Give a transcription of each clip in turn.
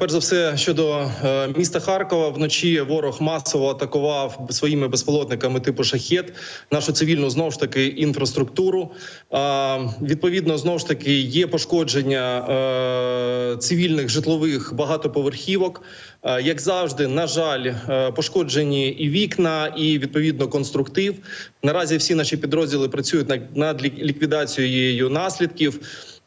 Перш за все, щодо е, міста Харкова, вночі ворог масово атакував своїми безпілотниками типу шахет нашу цивільну знову ж таки інфраструктуру. А, відповідно, знову ж таки є пошкодження е, цивільних житлових багатоповерхівок. Е, як завжди, на жаль, е, пошкоджені і вікна, і відповідно конструктив. Наразі всі наші підрозділи працюють над ліквідацією наслідків.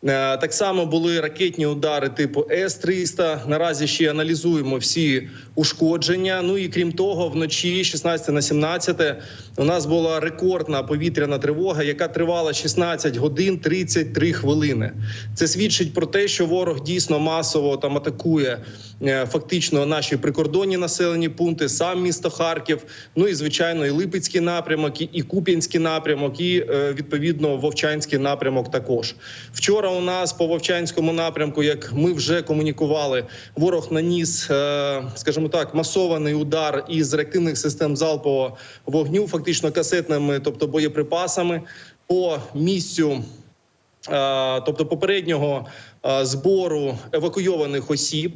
Е, Так само були ракетні удари типу С-300. Наразі ще аналізуємо всі ушкодження. Ну і крім того, вночі, 16 на 17, у нас була рекордна повітряна тривога, яка тривала 16 годин 33 хвилини. Це свідчить про те, що ворог дійсно масово там атакує е, фактично наші прикордонні населені пункти, сам місто Харків. Ну і звичайно, і Липецький напрямок, і- і Куп'янський напрямок, і е, відповідно Вовчанський напрямок. Також вчора у нас по Вовчанському напрямку, як ми вже комунікували, ворог наніс, е, скажімо так, масований удар із реактивних систем залпового вогню, фактично касетними, тобто боєприпасами по місцю. е, Тобто попереднього е, збору евакуйованих осіб,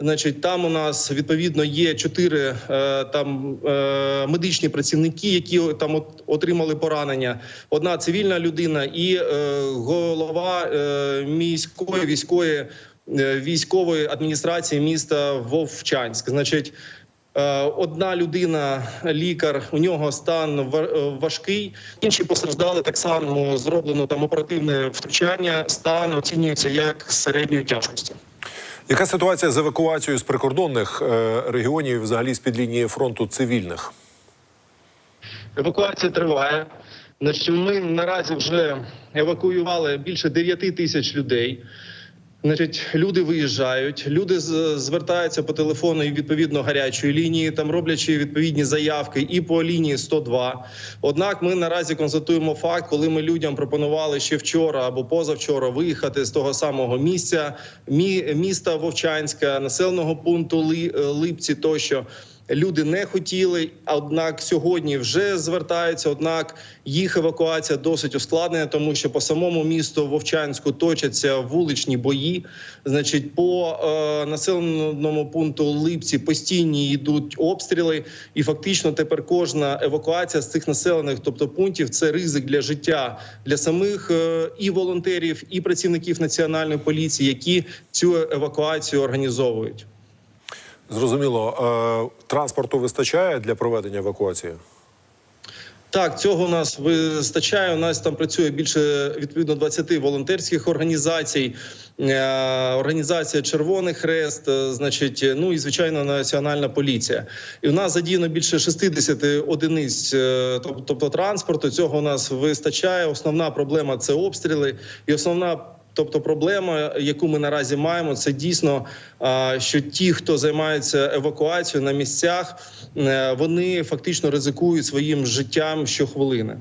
Значить, там у нас відповідно є чотири е, там е, медичні працівники, які там от, отримали поранення. Одна цивільна людина і е, голова міської військової військової адміністрації міста Вовчанськ. Значить. Одна людина, лікар, у нього стан ва- важкий. Інші постраждали так само. Зроблено там оперативне втручання. Стан оцінюється як середньої тяжкості. Яка ситуація з евакуацією з прикордонних е, регіонів, взагалі з під лінії фронту цивільних? Евакуація триває. Ми наразі вже евакуювали більше 9 тисяч людей. Значить, люди виїжджають, люди звертаються по телефону і відповідно гарячої лінії, там роблячи відповідні заявки і по лінії 102. Однак ми наразі констатуємо факт, коли ми людям пропонували ще вчора або позавчора виїхати з того самого місця, мі- міста Вовчанська, населеного пункту е, Липці тощо. Люди не хотіли, однак сьогодні вже звертаються. Однак їх евакуація досить ускладнена, тому що по самому місту Вовчанську точаться вуличні бої. Значить, по е, населеному пункту Липці постійні йдуть обстріли, і фактично тепер кожна евакуація з цих населених, тобто пунктів, це ризик для життя для самих е, і волонтерів, і працівників національної поліції, які цю евакуацію організовують. Зрозуміло, транспорту вистачає для проведення евакуації? Так, цього у нас вистачає. У нас там працює більше відповідно 20 волонтерських організацій. Е, Організація Червоний Хрест, е, значить, е, ну і звичайно національна поліція. І у нас задіяно більше 60 одиниць, тобто транспорту. Цього у нас вистачає. Основна проблема це обстріли, і основна. Тобто проблема, яку ми наразі маємо, це дійсно, що ті, хто займається евакуацією на місцях, е, вони фактично ризикують своїм життям щохвилини.